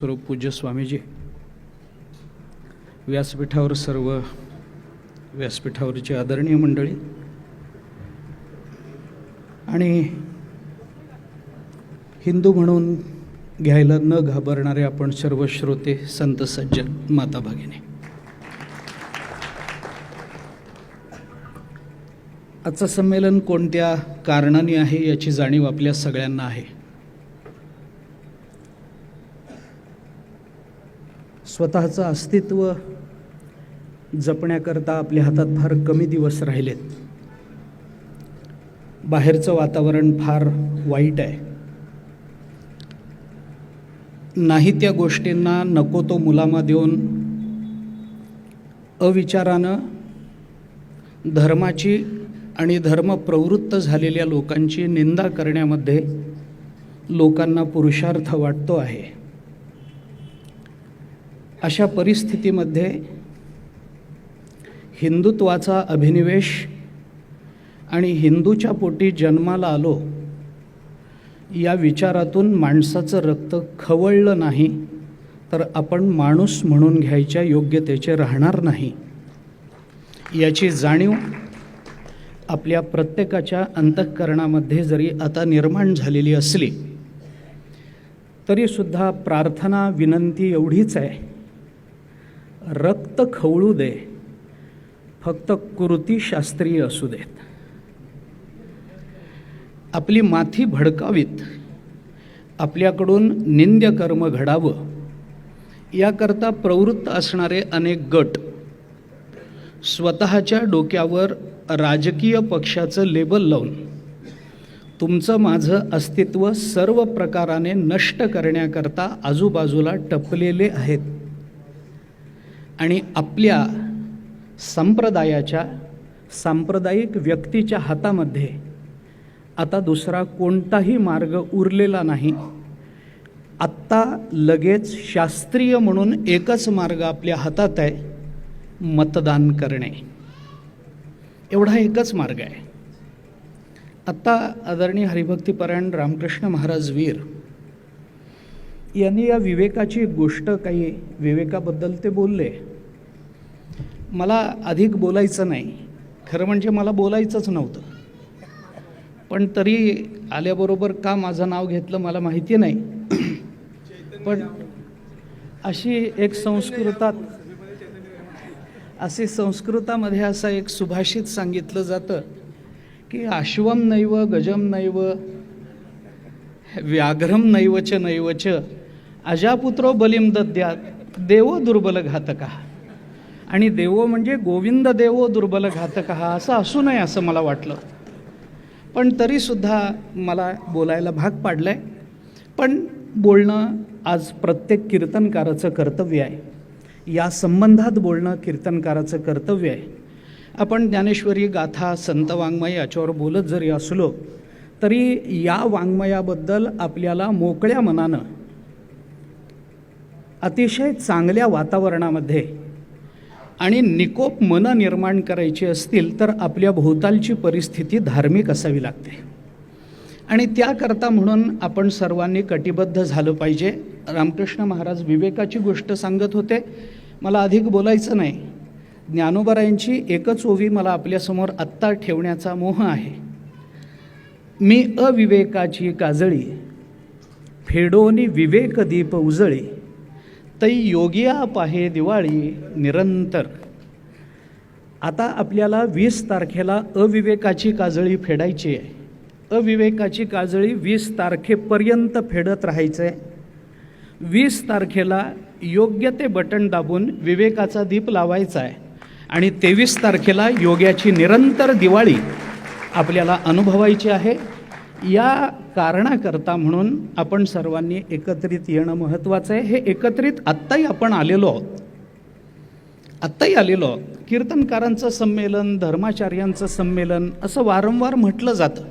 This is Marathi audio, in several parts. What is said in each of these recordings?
स्वरूप पूज्य स्वामीजी व्यासपीठावर सर्व व्यासपीठावरची आदरणीय मंडळी आणि हिंदू म्हणून घ्यायला न घाबरणारे आपण सर्व श्रोते संत सज्जन माता भगिनी. आजचं संमेलन कोणत्या कारणाने आहे याची जाणीव आपल्या सगळ्यांना आहे. स्वतःचं अस्तित्व जपण्याकरता आपल्या हातात फार कमी दिवस राहिलेत. बाहेरचं वातावरण फार वाईट आहे. नाही त्या गोष्टींना नको तो मुलामा देऊन अविचारानं धर्माची आणि धर्मप्रवृत्त झालेल्या लोकांची निंदा करण्यामध्ये लोकांना पुरुषार्थ वाटतो आहे. अशा परिस्थितीमध्ये हिंदुत्वाचा अभिनिवेश आणि हिंदूच्या पोटी जन्माला आलो या विचारातून माणसाचं रक्त खवळलं नाही तर आपण माणूस म्हणून घ्यायच्या योग्यतेचे राहणार नाही. याची जाणीव आपल्या प्रत्येकाच्या अंतःकरणामध्ये जरी आता निर्माण झालेली असली तरीसुद्धा प्रार्थना विनंती एवढीच आहे रक्त खवळू दे. फक्त कृती शास्त्रीय असू देत. आपली माथी भडकावीत. आपल्याकडून निंद्य कर्म घडावं. याकरता प्रवृत्त असणारे अनेक गट स्वतःच्या डोक्यावर राजकीय पक्षाचं लेबल लावून तुमचं माझं अस्तित्व सर्व प्रकाराने नष्ट करण्याकरता आजूबाजूला टपलेले आहेत. आणि आपल्या संप्रदायाच्या सांप्रदायिक व्यक्तीच्या हातामध्ये आता दुसरा कोणताही मार्ग उरलेला नाही. आत्ता लगेच शास्त्रीय म्हणून एकच मार्ग आपल्या हातात आहे मतदान करणे. एवढा एकच मार्ग आहे. आत्ता आदरणीय हरिभक्तीपरायण रामकृष्ण महाराज वीर यांनी या विवेकाची गोष्ट काही विवेकाबद्दल ते बोलले. मला अधिक बोलायचं नाही. खरं म्हणजे मला बोलायचंच नव्हतं. पण तरी आल्याबरोबर का माझं नाव घेतलं मला माहिती नाही. पण अशी एक संस्कृतात असे संस्कृतामध्ये असं एक सुभाषित सांगितलं जातं की अश्वम नैव गजम नैव व्याघ्रम नैवच नैवच अजापुत्रो बलिम दद्यात देवो दुर्बल घातका आणि देवो म्हणजे गोविंद देवो दुर्बल घातक हा असं असू नये असं मला वाटलं. पण तरीसुद्धा मला बोलायला भाग पाडलं आहे पण बोलणं आज प्रत्येक कीर्तनकाराचं कर्तव्य आहे. या संबंधात बोलणं कीर्तनकाराचं कर्तव्य आहे. आपण ज्ञानेश्वरी गाथा संत वाङ्मय याच्यावर बोलत जरी असलो तरी या वाङ्मयाबद्दल आपल्याला मोकळ्या मनानं अतिशय चांगल्या वातावरणामध्ये आणि निकोप मनं निर्माण करायची असतील तर आपल्या भोवतालची परिस्थिती धार्मिक असावी लागते. आणि त्याकरता म्हणून आपण सर्वांनी कटिबद्ध झालं पाहिजे. रामकृष्ण महाराज विवेकाची गोष्ट सांगत होते. मला अधिक बोलायचं नाही. ज्ञानोबरायांची एकच ओवी मला आपल्यासमोर आत्ता ठेवण्याचा मोह आहे. मी अविवेकाची काजळी फेडोनी विवेक दीप उजळी तै योगिया पाहे दिवाळी निरंतर. आता आपल्याला वीस तारखेला अविवेकाची काजळी फेडायची आहे. अविवेकाची काजळी वीस तारखेपर्यंत फेडत राहायचं आहे वीस तारखेला योग्य ते बटन दाबून विवेकाचा दीप लावायचा आहे आणि तेवीस तारखेला योग्याची निरंतर दिवाळी आपल्याला अनुभवायची आहे. या कारणाकरता म्हणून आपण सर्वांनी एकत्रित येणं महत्त्वाचं आहे. हे एकत्रित आत्ताही आपण आलेलो आहोत. आत्ताही आलेलो आहोत. कीर्तनकारांचं संमेलन धर्माचार्यांचं संमेलन असं वारंवार म्हटलं जातं.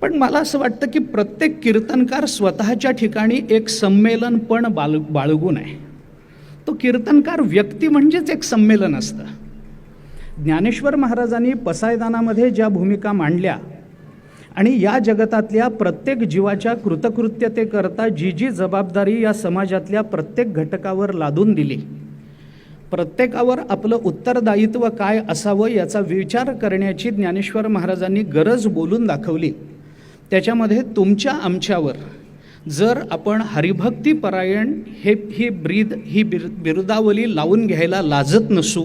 पण मला असं वाटतं की प्रत्येक कीर्तनकार स्वतःच्या ठिकाणी एक संमेलन पण बाल बाळगून आहे. तो कीर्तनकार व्यक्ती म्हणजेच एक संमेलन असतं. ज्ञानेश्वर महाराजांनी पसायदानामध्ये ज्या भूमिका मांडल्या आणि या जगतातल्या प्रत्येक जीवाच्या कृतकृत्यतेकरता जी जी जबाबदारी या समाजातल्या प्रत्येक घटकावर लादून दिली. प्रत्येकावर आपलं उत्तरदायित्व काय असावं याचा विचार करण्याची ज्ञानेश्वर महाराजांनी गरज बोलून दाखवली. त्याच्यामध्ये तुमच्या आमच्यावर जर आपण हरिभक्तीपरायण हे ही ब्रीद ही बिर बिरुदावली लावून घ्यायला लाजत नसू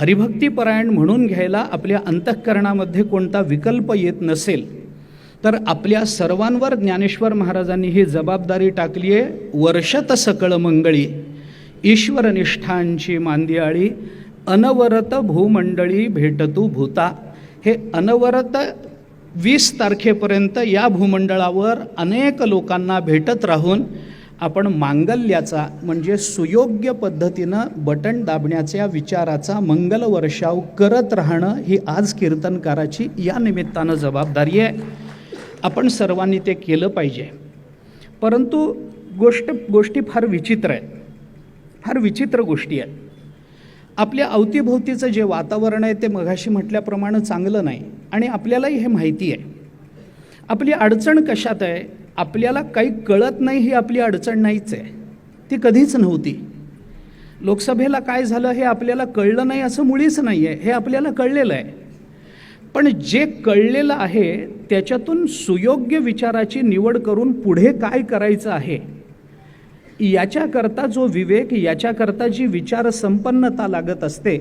हरिभक्तीपरायण म्हणून घ्यायला आपल्या अंतःकरणामध्ये कोणता विकल्प येत नसेल तर आपल्या सर्वांवर ज्ञानेश्वर महाराजांनी ही जबाबदारी टाकली आहे वर्षत सकळ मंगळी ईश्वरनिष्ठांची मांदियाळी अनवरत भूमंडळी भेटतू भूता. हे अनवरत वीस तारखेपर्यंत या भूमंडळावर अनेक लोकांना भेटत राहून आपण मांगल्याचा म्हणजे सुयोग्य पद्धतीनं बटण दाबण्याच्या विचाराचा मंगल वर्षाव करत राहणं ही आज कीर्तनकाराची या निमित्तानं जबाबदारी आहे. आपण सर्वांनी ते केलं पाहिजे. परंतु गोष्ट गोष्टी फार विचित्र आहेत. फार विचित्र गोष्टी आहेत. आपल्या अवतीभोवतीचं जे वातावरण आहे ते मघाशी म्हटल्याप्रमाणे चांगलं नाही आणि आपल्यालाही हे माहिती आहे. आपली अडचण कशात आहे? आपल्याला काही कळत नाही ही आपली अडचण नाहीच आहे. ती कधीच नव्हती. लोकसभेला काय झालं हे आपल्याला कळलं नाही असं मुळीच नाही आहे हे आपल्याला कळलेलं आहे. पण जे कळलेलं आहे त्याच्यातून सुयोग्य विचाराची निवड करून पुढे काय करायचं आहे? याच्याकरता जो विवेक याच्याकरता जी विचार संपन्नता लागत असते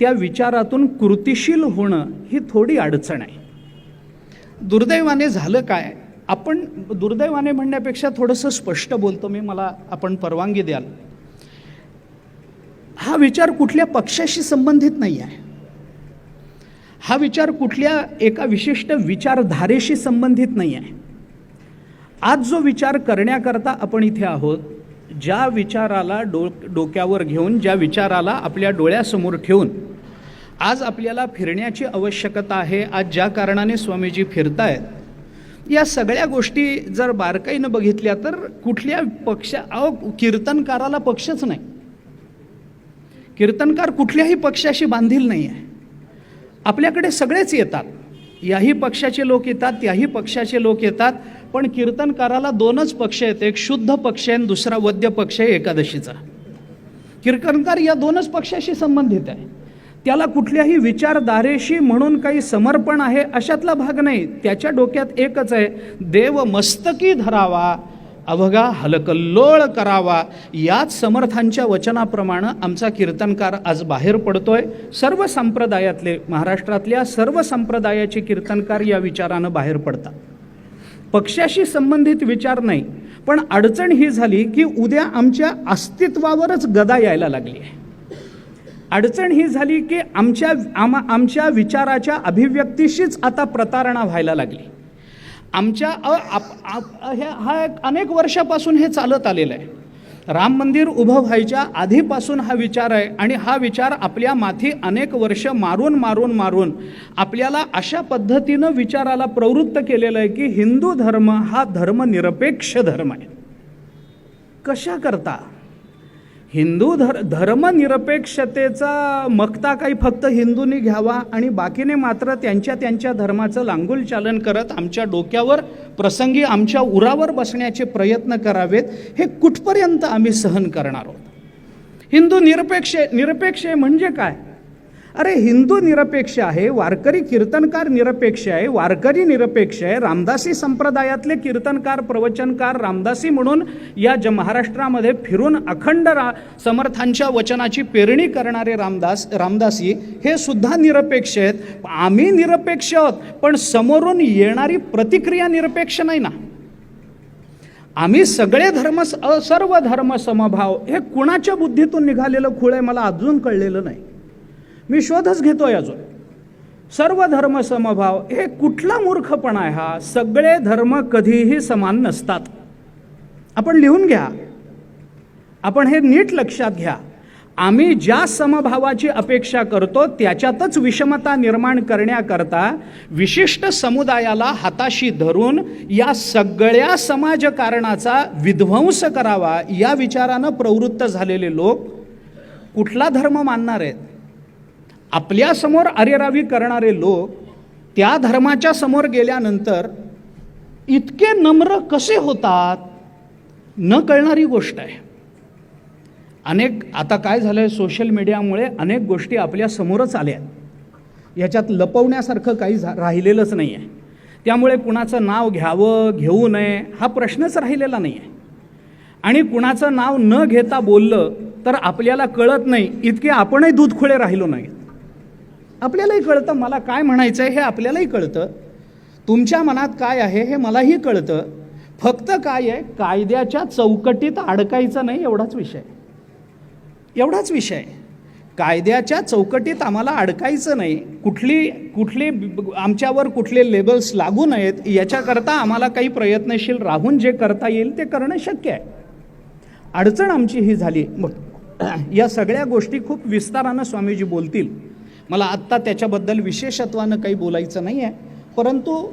त्या विचारातून कृतिशील होणं ही थोडी अडचण आहे. दुर्दैवाने झालं काय? आपण दुर्दैवाने म्हणण्यापेक्षा थोडंसं स्पष्ट बोलतो मी मला आपण परवानगी द्याल. हा विचार कुठल्या पक्षाशी संबंधित नाही आहे. हा विचार कुठल्या एका विशिष्ट विचारधारेशी संबंधित नाही आहे. आज जो विचार करण्याकरता आपण इथे आहोत ज्या विचाराला डो डोक्यावर घेऊन ज्या विचाराला आपल्या डोळ्यासमोर ठेवून आज आपल्याला फिरण्याची आवश्यकता आहे आज ज्या कारणाने स्वामीजी फिरतायत या सगळ्या गोष्टी जर बारकाईनं बघितल्या तर कुठल्या पक्षा अहो कीर्तनकाराला पक्षच नाही. कीर्तनकार कुठल्याही पक्षाशी बांधील नाही आहे आपल्याकडे सगळेच येतात. याही पक्षाचे लोक येतात त्याही पक्षाचे लोक येतात पण कीर्तनकाराला दोनच पक्ष आहेत. एक शुद्ध पक्ष आहे आणि दुसरा वद्य पक्ष आहे एकादशीचा. कीर्तनकार या दोनच पक्षाशी संबंधित आहे. त्याला कुठल्याही विचारधारेशी म्हणून काही समर्पण आहे अशातला भाग नाही. त्याच्या डोक्यात एकच आहे देव मस्तकी धरावा अवघा हलकल्लोळ करावा. याच समर्थांच्या वचनाप्रमाणे आमचा कीर्तनकार आज बाहेर पडतोय. सर्व संप्रदायातले महाराष्ट्रातल्या सर्व संप्रदायाचे कीर्तनकार या विचारानं बाहेर पडतात. पक्षाशी संबंधित विचार नाही पण अडचण ही झाली की उद्या आमच्या अस्तित्वावरच गदा यायला लागली आहे. अडचण ही झाली की आमच्या आम आमच्या विचाराच्या अभिव्यक्तीशीच आता प्रतारणा व्हायला लागली. आमच्या आप, हे हा एक अनेक वर्षापासून हे चालत आलेलं आहे. राम मंदिर उभं व्हायच्या आधीपासून हा विचार आहे आणि हा विचार आपल्या माथी अनेक वर्ष मारून मारून मारून आपल्याला अशा पद्धतीनं विचाराला प्रवृत्त केलेलं आहे की हिंदू धर्म हा धर्मनिरपेक्ष धर्म आहे. कशा करता? हिंदू धर धर्मनिरपेक्षतेचा मक्ता काही फक्त हिंदूंनी घ्यावा आणि बाकीने मात्र त्यांच्या त्यांच्या धर्माचं लांगुल चालन करत आमच्या डोक्यावर प्रसंगी आमच्या उरावर बसण्याचे प्रयत्न करावेत हे कुठपर्यंत आम्ही सहन करणार आहोत? हिंदू निरपेक्ष निरपेक्ष म्हणजे काय? अरे हिंदू निरपेक्ष आहे वारकरी कीर्तनकार निरपेक्ष आहे वारकरी निरपेक्ष आहे रामदासी संप्रदायातले कीर्तनकार प्रवचनकार रामदासी म्हणून या ज महाराष्ट्रामध्ये फिरून अखंड रा समर्थांच्या वचनाची पेरणी करणारे रामदास रामदासी हे सुद्धा निरपेक्ष आहेत. आम्ही निरपेक्ष आहोत पण समोरून येणारी प्रतिक्रिया निरपेक्ष नाही ना. आम्ही सगळे धर्म सर्व धर्म समभाव हे कुणाच्या बुद्धीतून निघालेलं खूळ आहे मला अजून कळलेलं नाही. मी शोधच घेतोय अजून. सर्व धर्म समभाव हे कुठला मूर्खपणा आहे हा? सगळे धर्म कधीही समान नसतात. आपण लिहून घ्या. आपण हे नीट लक्षात घ्या. आम्ही ज्या समभावाची अपेक्षा करतो त्याच्यातच विषमता निर्माण करण्याकरता विशिष्ट समुदायाला हाताशी धरून या सगळ्या समाजकारणाचा विध्वंस करावा या विचारानं प्रवृत्त झालेले लोक कुठला धर्म मानणार आहेत? आपल्यासमोर अरेरावी करणारे लोक त्या धर्माच्या समोर गेल्यानंतर इतके नम्र कसे होतात न कळणारी गोष्ट आहे. अनेक आता काय झालं आहे सोशल मीडियामुळे अनेक गोष्टी आपल्या समोरच आल्या. याच्यात लपवण्यासारखं काही झा राहिलेलंच नाही आहे त्यामुळे कुणाचं नाव घ्यावं घेऊ नये हा प्रश्नच राहिलेला नाही आहे आणि कुणाचं नाव न घेता बोललं तर आपल्याला कळत नाही इतके आपणही दूधखुळे राहिलो नाही आपल्यालाही कळतं मला काय म्हणायचं आहे हे आपल्यालाही कळतं. तुमच्या मनात काय आहे हे मलाही कळतं. फक्त काय आहे कायद्याच्या चौकटीत अडकायचं नाही एवढाच विषय. एवढाच विषय. कायद्याच्या चौकटीत आम्हाला अडकायचं नाही. कुठली कुठली आमच्यावर कुठले लेबल्स लागू नयेत याच्याकरता आम्हाला काही प्रयत्नशील राहून जे करता येईल ते करणं शक्य आहे. अडचण आमची ही झाली. मग या सगळ्या गोष्टी खूप विस्तारानं स्वामीजी बोलतील. मला आत्ता त्याच्याबद्दल विशेषत्वानं काही बोलायचं नाही आहे परंतु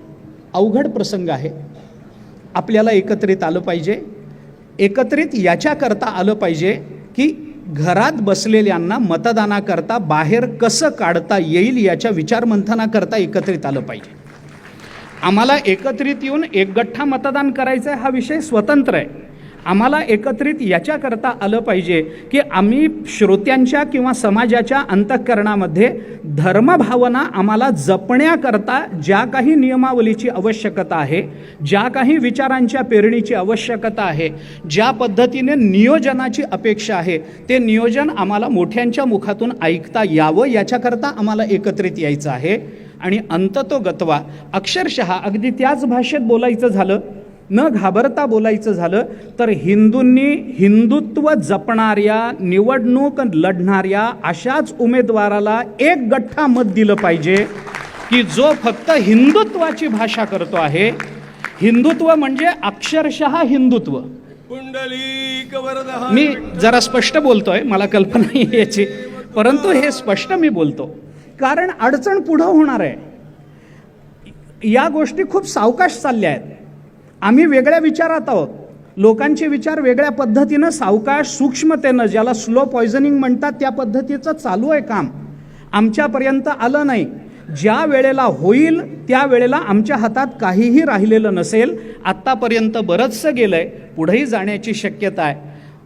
अवघड प्रसंग आहे. आपल्याला एकत्रित आलं पाहिजे. एकत्रित याच्याकरता आलं पाहिजे की घरात बसलेल्यांना मतदानाकरता बाहेर कसं काढता येईल याच्या विचारमंथनाकरता एकत्रित आलं पाहिजे. आम्हाला एकत्रित येऊन एकगठ्ठा मतदान करायचं आहे हा विषय स्वतंत्र आहे. आम्हाला एकत्रित याच्याकरता आलं पाहिजे की आम्ही श्रोत्यांच्या किंवा समाजाच्या अंतःकरणामध्ये धर्मभावना आम्हाला जपण्याकरता ज्या काही नियमावलीची आवश्यकता आहे ज्या काही विचारांच्या पेरणीची आवश्यकता आहे ज्या पद्धतीने नियोजनाची अपेक्षा आहे ते नियोजन आम्हाला मोठ्यांच्या मुखातून ऐकता यावं याच्याकरता आम्हाला एकत्रित यायचं आहे. आणि अंततोगत्वा अक्षरशः अगदी त्याच भाषेत बोलायचं झालं न घाबरता बोलायचं झालं तर हिंदूंनी हिंदुत्व जपणाऱ्या निवडणूक लढणाऱ्या अशाच उमेदवाराला एक गठ्ठा मत दिलं पाहिजे की जो फक्त हिंदुत्वाची भाषा करतो आहे. हिंदुत्व म्हणजे अक्षरशः हिंदुत्व. मी जरा स्पष्ट बोलतोय मला कल्पना आहे याची परंतु हे स्पष्ट मी बोलतो. कारण अडचण पुढं होणार आहे. या गोष्टी खूप सावकाश चालल्या आहेत. आम्ही वेगळ्या विचारात आहोत. लोकांचे विचार वेगळ्या पद्धतीनं सावकाश सूक्ष्मतेनं ज्याला स्लो पॉयझनिंग म्हणतात त्या पद्धतीचं चालू आहे काम. आमच्यापर्यंत आलं नाही. ज्या वेळेला होईल त्या वेळेला आमच्या हातात काहीही राहिलेलं नसेल. आत्तापर्यंत बरंचसं गेलं आहे पुढेही जाण्याची शक्यता आहे.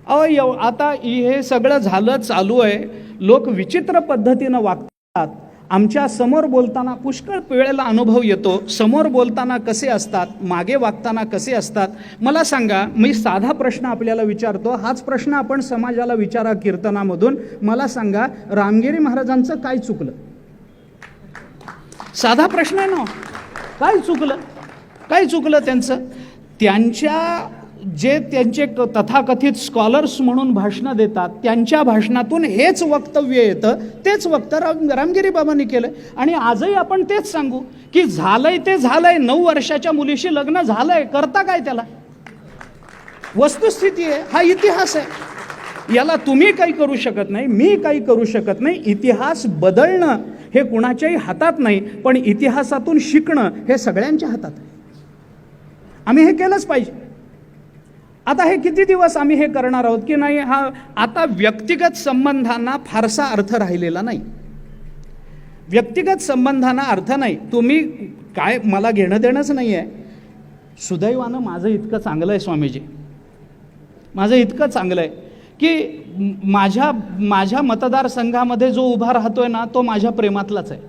अयव आता हे सगळं झालं चालू आहे. लोक विचित्र पद्धतीनं वागतात. आमच्यासमोर बोलताना पुष्कळ वेळेला अनुभव येतो. समोर बोलताना कसे असतात? मागे वागताना कसे असतात? मला सांगा मी साधा प्रश्न आपल्याला विचारतो. हाच प्रश्न आपण समाजाला विचारा कीर्तनामधून. मला सांगा रामगिरी महाराजांचं काय चुकलं? साधा प्रश्न आहे ना? काय चुकलं? काय चुकलं त्यांचं? त्यांच्या जे त्यांचे क- तथाकथित स्कॉलर्स म्हणून भाषणं देतात त्यांच्या भाषणातून हेच वक्तव्य येतं तेच वक्त राम रामगिरी बाबांनी केलं आणि आजही आपण तेच सांगू की झालंय ते झालंय नऊ वर्षाच्या मुलीशी लग्न झालंय करता काय त्याला? वस्तुस्थिती आहे हा इतिहास आहे. याला तुम्ही काही करू शकत नाही मी काही करू शकत नाही. इतिहास बदलणं हे कुणाच्याही हातात नाही पण इतिहासातून शिकणं हे सगळ्यांच्या हातात आहे. आम्ही हे केलंच पाहिजे. आता हे किती दिवस आम्ही हे करणार आहोत की नाही हा आता व्यक्तिगत संबंधांना फारसा अर्थ राहिलेला नाही. व्यक्तिगत संबंधांना अर्थ नाही. तुम्ही काय मला घेणं देणंच नाही आहे सुदैवानं माझं इतकं चांगलं आहे स्वामीजी. माझं इतकं चांगलं आहे की माझ्या माझ्या मतदारसंघामध्ये जो उभा राहतोय ना तो माझ्या प्रेमातलाच आहे.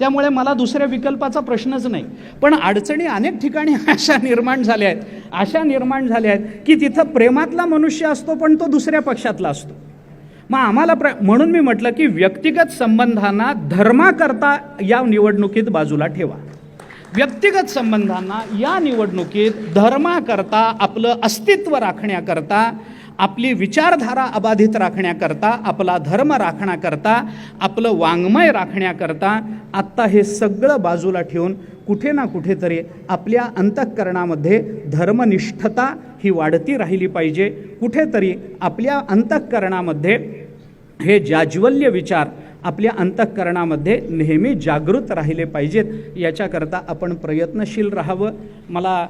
त्यामुळे मला दुसऱ्या विकल्पाचा प्रश्नच नाही. पण अडचणी अनेक ठिकाणी अशा निर्माण झाल्या आहेत. अशा निर्माण झाल्या आहेत की तिथं प्रेमातला मनुष्य असतो पण तो दुसऱ्या पक्षातला असतो. मग आम्हाला प्र म्हणून मी म्हटलं की व्यक्तिगत संबंधांना धर्माकरता या निवडणुकीत बाजूला ठेवा. व्यक्तिगत संबंधांना या निवडणुकीत धर्माकरता आपलं अस्तित्व राखण्याकरता आपली विचारधारा अबाधित राखण्याकरता आपला धर्म राखण्याकरता आपलं वाङ्मय राखण्याकरता आत्ता हे सगळं बाजूला ठेवून कुठे ना कुठेतरी आपल्या अंतःकरणामध्ये धर्मनिष्ठता ही वाढती राहिली पाहिजे. कुठेतरी आपल्या अंतःकरणामध्ये हे जाज्वल्य विचार आपल्या अंतःकरणामध्ये नेहमी जागृत राहिले पाहिजेत. याच्याकरता आपण प्रयत्नशील राहावं. मला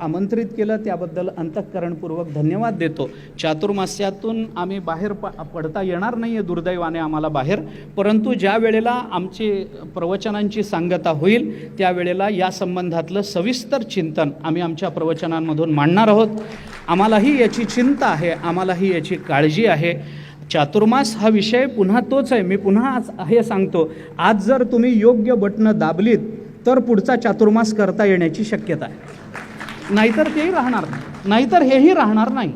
आमंत्रित केलं. त्याबद्दल अंतःकरणपूर्वक धन्यवाद देतो. चातुर्मास्यातून आम्ही बाहेर प पडता येणार नाही आहे दुर्दैवाने आम्हाला बाहेर. परंतु ज्या वेळेला आमची प्रवचनांची सांगता होईल त्यावेळेला या संबंधातलं सविस्तर चिंतन आम्ही आमच्या प्रवचनांमधून मांडणार आहोत. आम्हालाही याची चिंता आहे. आम्हालाही याची काळजी आहे. चातुर्मास हा विषय पुन्हा तोच आहे. मी पुन्हा आज हे सांगतो. आज जर तुम्ही योग्य बटणं दाबलीत तर पुढचा चातुर्मास करता येण्याची शक्यता आहे. नाहीतर तेही राहणार नाही. नाहीतर हेही राहणार नाही.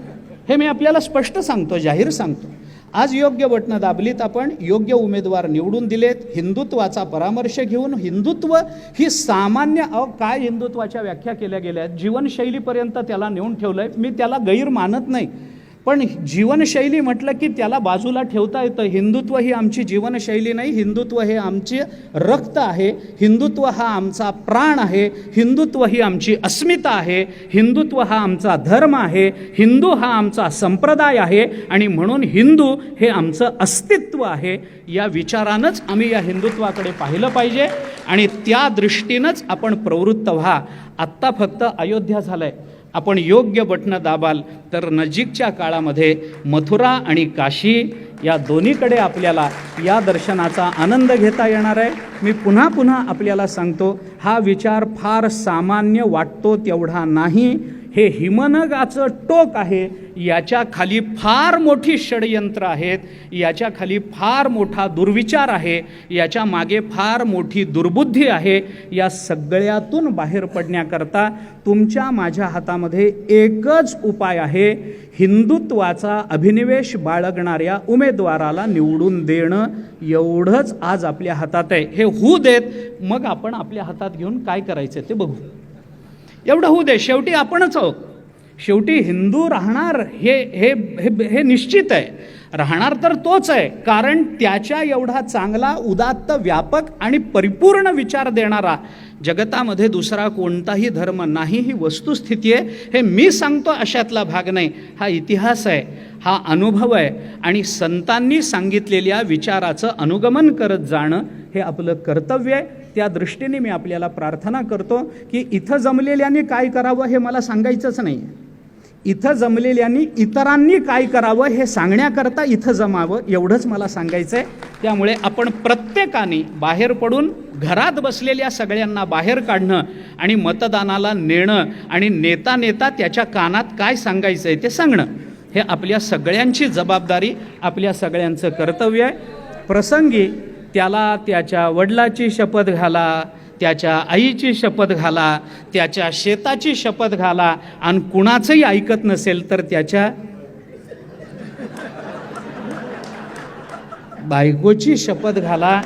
हे मी आपल्याला स्पष्ट सांगतो जाहीर सांगतो. आज योग्य बटणं दाबलीत आपण योग्य उमेदवार निवडून दिलेत हिंदुत्वाचा परामर्श घेऊन हिंदुत्व ही सामान्य अ काय हिंदुत्वाच्या व्याख्या केल्या गेल्या आहेत? जीवनशैलीपर्यंत त्याला नेऊन ठेवलं आहे मी त्याला गैर मानत नाही. पण जीवनशैली म्हटलं की त्याला बाजूला ठेवता येतं. हिंदुत्व ही आमची जीवनशैली नाही हिंदुत्व हे आमचे रक्त आहे हिंदुत्व हा आमचा प्राण आहे हिंदुत्व ही आमची अस्मिता आहे हिंदुत्व हा आमचा धर्म आहे हिंदू हा आमचा संप्रदाय आहे आणि म्हणून हिंदू हे आमचं अस्तित्व आहे. या विचारानंच आम्ही या हिंदुत्वाकडे पाहिलं पाहिजे आणि त्या दृष्टीनंच आपण प्रवृत्त व्हा. आत्ता फक्त अयोध्या झालं आहे आपण योग्य बटणं दाबाल तर नजीकच्या काळामध्ये मथुरा आणि काशी या दोन्हीकडे आपल्याला या दर्शनाचा आनंद घेता येणार आहे. मी पुन्हा पुन्हा आपल्याला सांगतो हा विचार फार सामान्य वाटतो तेवढा नाही. हे हिमनगाचं टोक आहे याच्या खाली फार मोठी षडयंत्र आहेत याच्या खाली फार मोठा दुर्विचार आहे याच्या मागे फार मोठी दुर्बुद्धी आहे या सगळ्यातून बाहेर पडण्याकरता तुमच्या माझ्या हातामध्ये एकच उपाय आहे हिंदुत्वाचा अभिनिवेश बाळगणाऱ्या उमेदवाराला निवडून देणं. एवढंच आज आपल्या हातात आहे. हे होऊ देत मग आपण आपल्या हातात घेऊन काय करायचं ते बघू. एवढं होऊ दे. शेवटी आपणच आहोत. शेवटी हिंदू राहणार हे हे हे हे निश्चित आहे. राहणार तर तोच आहे. कारण त्याच्या एवढा चांगला उदात्त व्यापक आणि परिपूर्ण विचार देणारा जगतामध्ये दुसरा कोणताही धर्म नाही ही वस्तुस्थिती आहे. हे मी सांगतो अशातला भाग नाही. हा इतिहास आहे. हा अनुभव आहे. आणि संतांनी सांगितलेल्या विचाराचं अनुगमन करत जाणं हे आपलं कर्तव्य आहे. त्या दृष्टीने मी आपल्याला प्रार्थना करतो की इथं जमलेल्यांनी काय करावं हे मला सांगायचंच नाही. इथं जमलेल्यांनी इतरांनी काय करावं हे सांगण्याकरता इथं जमावं एवढंच मला सांगायचं आहे त्यामुळे आपण प्रत्येकाने बाहेर पडून घरात बसलेल्या सगळ्यांना बाहेर काढणं आणि मतदानाला नेणं आणि नेता नेता त्याच्या कानात काय सांगायचं आहे ते सांगणं हे आपल्या सगळ्यांची जबाबदारी आपल्या सगळ्यांचं कर्तव्य आहे. प्रसंगी त्याला त्याच्या वडिलाची शपथ घाला त्याच्या आईची शपथ घाला त्याच्या शेताची शपथ घाला आणि कुणाचंही ऐकत नसेल तर त्याच्या बायकोची शपथ घाला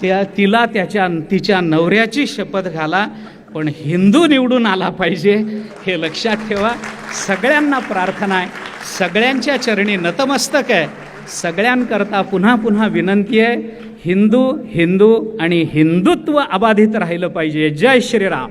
त्या तिला त्याच्या तिच्या नवऱ्याची शपथ घाला पण हिंदू निवडून आला पाहिजे हे लक्षात ठेवा. सगळ्यांना प्रार्थना आहे. सगळ्यांच्या चरणी नतमस्तक आहे. सगळ्यांकरता पुन्हा पुन्हा विनंती आहे. हिंदू हिंदू आणि हिंदुत्व अबाधित राहिलं पाहिजे. जय श्रीराम.